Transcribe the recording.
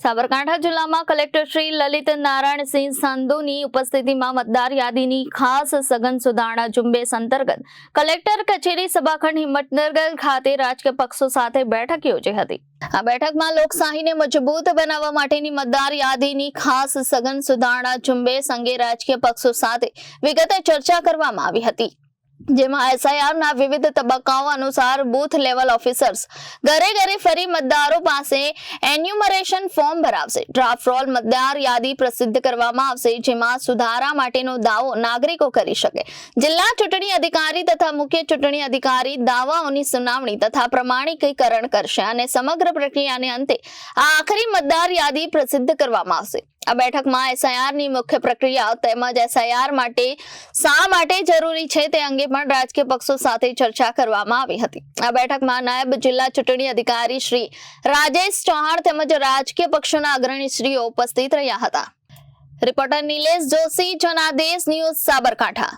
સાબરકાંઠા જિલ્લામાં કલેક્ટર શ્રી લલિત નારાયણસિંહ સંધુની ઉપસ્થિતિમાં મતદાર યાદીની ખાસ સઘન સુધારણા ઝુંબેશ અંતર્ગત કલેક્ટર કચેરી સભાખંડ હિંમતનગર ખાતે રાજકીય પક્ષો સાથે બેઠક યોજી હતી. આ બેઠકમાં લોકશાહીને મજબૂત બનાવવા માટેની મતદાર યાદીની ખાસ સઘન સુધારણા ઝુંબેશ અંગે રાજકીય પક્ષો સાથે વિગતે ચર્ચા કરવામાં આવી હતી. જેમાં એસઆઈઆરના વિવિધ તબક્કાઓ અનુસાર બૂથ લેવલ ઓફિસર્સ ઘરે ઘરે ફરી મતદારો પાસે એન્યુમરેશન ફોર્મ ભરાવશે. ડ્રાફ્ટ રોલ મતદાર યાદી પ્રસિદ્ધ કરવામાં આવશે, જેમાં સુધારા માટેનો દાવો નાગરિકો કરી શકે. જિલ્લા ચૂંટણી અધિકારી તથા મુખ્ય ચૂંટણી અધિકારી દાવાઓની સુનાવણી તથા પ્રમાણિકીકરણ કરશે અને સમગ્ર પ્રક્રિયાને અંતે આ આખરી મતદાર યાદી પ્રસિદ્ધ કરવામાં આવશે. આ બેઠકમાં એસઆઈઆરની મુખ્ય પ્રક્રિયા તેમજ એસઆઈઆર માટે શા માટે જરૂરી છે તે અંગે પણ રાજકીય પક્ષો સાથે ચર્ચા કરવામાં આવી હતી. આ બેઠકમાં નાયબ જિલ્લા ચૂંટણી અધિકારી શ્રી રાજેશ ચૌહાણ તેમજ રાજકીય પક્ષોના અગ્રણીશ્રીઓ ઉપસ્થિત રહ્યા હતા. Reporter Nilesh Joshi, Janadesh news Sabarkantha.